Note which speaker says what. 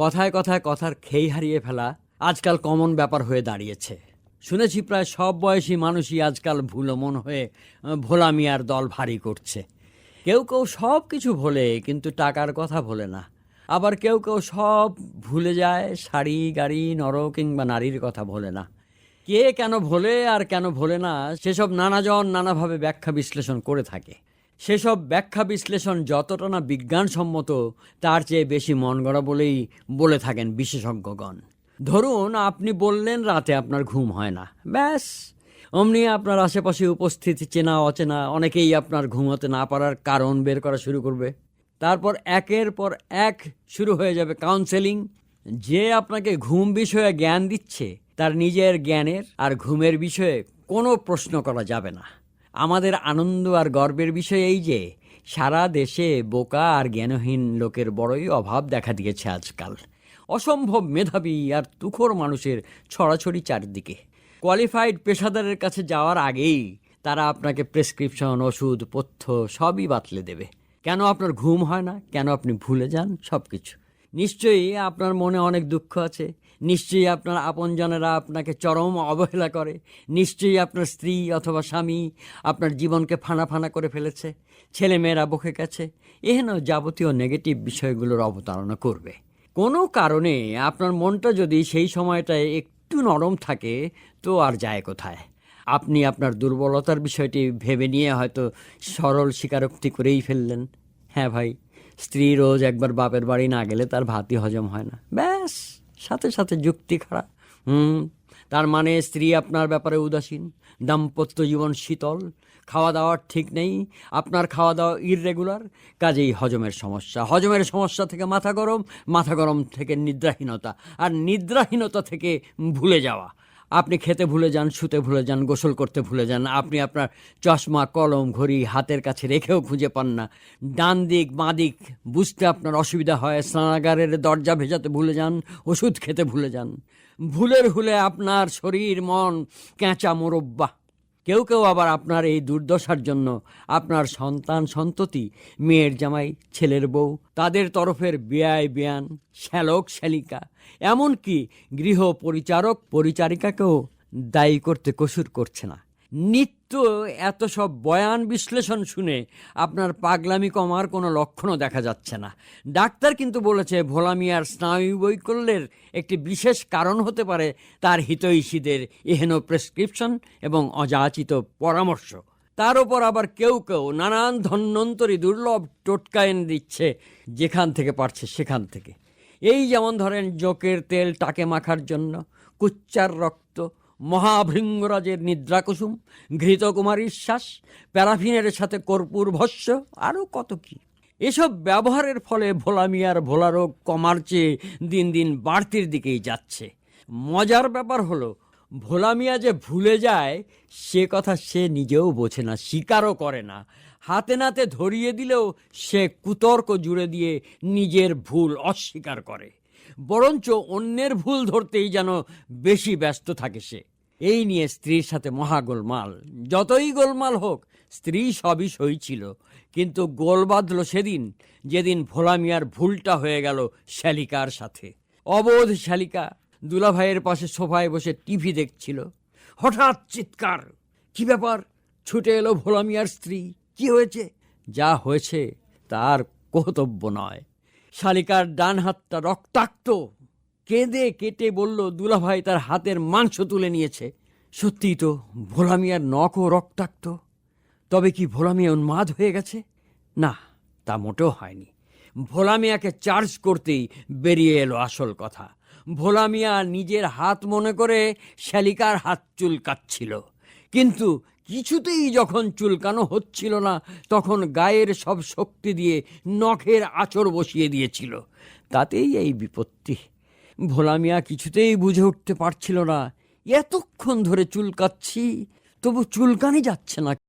Speaker 1: কথায় কথায় কথার খেই হারিয়ে ফেলা আজকাল কমন ব্যাপার হয়ে দাঁড়িয়েছে। শুনেছি প্রায় সব বয়সী মানুষই আজকাল ভুলো মন হয়ে ভোলা মিয়ার দল ভারী করছে। কেউ কেউ সব কিছু ভোলে, কিন্তু টাকার কথা ভোলে না। আবার কেউ কেউ সব ভুলে যায়, শাড়ি, গাড়ি নর কিংবা নারীর কথা ভোলে না। কে কেন ভোলে আর কেন ভোলে না, সেসব নানাজন নানাভাবে ব্যাখ্যা বিশ্লেষণ করে থাকে। সেসব ব্যাখ্যা বিশ্লেষণ যতটা না বিজ্ঞানসম্মত, তার চেয়ে বেশি মন গড়া বলেই বলে থাকেন বিশেষজ্ঞগণ। ধরুন, আপনি বললেন রাতে আপনার ঘুম হয় না। ব্যাস, অমনি আপনার আশেপাশে উপস্থিত চেনা অচেনা অনেকেই আপনার ঘুমোতে না পারার কারণ বের করা শুরু করবে। তারপর একের পর এক শুরু হয়ে যাবে কাউন্সেলিং যে আপনাকে ঘুম বিষয়ে জ্ঞান দিচ্ছে, তার নিজের জ্ঞানের আর ঘুমের বিষয়ে কোনো প্রশ্ন করা যাবে না। আমাদের আনন্দ আর গর্বের বিষয় এই যে, সারা দেশে বোকা আর জ্ঞানহীন লোকের বড়ই অভাব দেখা দিয়েছে আজকাল। অসম্ভব মেধাবী আর তুখোর মানুষের ছড়াছড়ি চারদিকে। কোয়ালিফাইড পেশাদারের কাছে যাওয়ার আগেই তারা আপনাকে প্রেসক্রিপশন, ওষুধ, পথ্য সবই বাতলে দেবে। কেন আপনার ঘুম হয় না? কেন আপনি ভুলে যান? সব কিছু নিশ্চয়ই আপনার মনে অনেক দুঃখ আছে। নিশ্চয়ই আপনার আপনজনেরা আপনাকে চরম অবহেলা করে। নিশ্চয়ই আপনার স্ত্রী অথবা স্বামী আপনার জীবনকে ফানা ফানা করে ফেলেছে। ছেলেমেয়েরা বকে গেছে। এহেন যাবতীয় নেগেটিভ বিষয়গুলোর অবতারণা করবে। কোনো কারণে আপনার মনটা যদি সেই সময়টায় একটু নরম থাকে, তো আর যায় কোথায়? আপনি আপনার দুর্বলতার বিষয়টি ভেবে নিয়ে হয়তো সরল স্বীকারোক্তি করেই ফেললেন। হ্যাঁ ভাই, স্ত্রী রোজ একবার বাপের বাড়ি না গেলে তার ভাতই হজম হয় না। ব্যাস। সাথে সাথে যুক্তি খাড়া। হুম, তার মানে স্ত্রী আপনার ব্যাপারে উদাসীন, দাম্পত্য জীবন শীতল খাওয়া দাওয়ার ঠিক নেই, আপনার খাওয়া দাওয়া ইররেগুলার কাজেই হজমের সমস্যা। হজমের সমস্যা থেকে মাথা গরম মাথা গরম থেকে নিদ্রাহীনতা, আর নিদ্রাহীনতা থেকে ভুলে যাওয়া। আপনি খেতে ভুলে যান, শুতে ভুলে যান, গোসল করতে ভুলে যান, আপনি আপনার চশমা, কলম, ঘড়ি হাতের কাছে রেখেও খুঁজে পান না। ডান দিক, বাঁ দিক, বুঝতে আপনার অসুবিধা হয়, স্নানাগারের দরজা ভেজাতে ভুলে যান, ওষুধ খেতে ভুলে যান। ভুলের হুলে আপনার শরীর, মন, ক্যাঁচা মোরব্বা। কেউ কেউ আবার আপনার এই দুর্দশার জন্য আপনার সন্তান সন্ততি, মেয়ের জামাই, ছেলের বউ, তাদের তরফের বেয়াই বেয়ান শ্যালক, শ্যালিকা, এমনকি গৃহ পরিচারক পরিচারিকাকেও দায়ী করতে কসুর করছে না। নিত্য এত সব বয়ান বিশ্লেষণ শুনে আপনার পাগলামি কমার কোনো লক্ষণও দেখা যাচ্ছে না। ডাক্তার কিন্তু বলেছে ভোলামিয়ার স্নায়ু বৈকল্যের একটি বিশেষ কারণ হতে পারে তার হিতৈষীদের এহেন প্রেসক্রিপশন এবং অযাচিত পরামর্শ। তার ওপর আবার কেউ কেউ নানান ধন্যন্তরী দুর্লভ টোটকা এনে দিচ্ছে, যেখান থেকে পারছে সেখান থেকে। এই যেমন ধরেন, জোকের তেল টাকে মাখার জন্য, কুচ্চার রক্ত মহাভৃঙ্গরাজের নিদ্রাকুসুম, ঘৃতকুমারীর শ্বাস, প্যারাফিনের সাথে কর্পূর ভস্য আরও কত কি। এসব ব্যবহারের ফলে ভোলা মিয়ার ভোলা রোগ কমার চেয়ে দিন দিন বাড়তির দিকেই যাচ্ছে। মজার ব্যাপার হলো, ভোলামিয়া যে ভুলে যায়, সে কথা সে নিজেও বোঝে না, স্বীকারও করে না। হাতে নাতে ধরিয়ে দিলেও সে কুতর্ক জুড়ে দিয়ে নিজের ভুল অস্বীকার করে। বরঞ্চ অন্যের ভুল ধরতেই যেন বেশি ব্যস্ত থাকে সে। এই নিয়ে স্ত্রীর সাথে মহা গোলমাল যতই গোলমাল হোক, স্ত্রী সবই সই ছিল। কিন্তু গোল বাঁধল সেদিন, যেদিন ভোলা মিয়ার ভুলটা হয়ে গেল শ্যালিকার সাথে। অবোধ শ্যালিকা দুলাভাইয়ের পাশে সোফায় বসে টিভি দেখছিল। হঠাৎ চিৎকার, কি ব্যাপার? ছুটে এলো ভোলা মিয়ার স্ত্রী? কি হয়েছে? যা হয়েছে, তার কর্তব্য নয়। শালিকার ডান হাতটা রক্তাক্ত। কেঁদে কেটে বলল, দুলাভাই তার হাতের মাংস তুলে নিয়েছে। সত্যিই তো ভোলা মিয়ার নখও রক্তাক্ত। তবে কি ভোলামিয়া উন্মাদ হয়ে গেছে? না, তা মোটেও হয়নি। ভোলা মিয়াকে চার্জ করতেই বেরিয়ে এলো আসল কথা। ভোলা মিয়া নিজের হাত মনে করে শ্যালিকার হাত চুলকাচ্ছিল। কিন্তু কিছুতেই যখন চুলকানো হচ্ছিল না, তখন গায়ের সব শক্তি দিয়ে নখের আচর বসিয়ে দিয়েছিল। তাতেই এই বিপত্তি। ভোলা মিয়া কিছুতেই বুঝে উঠতে পারছিল না। এতক্ষণ ধরে চুলকাচ্ছি তবু চুলকানি যাচ্ছে না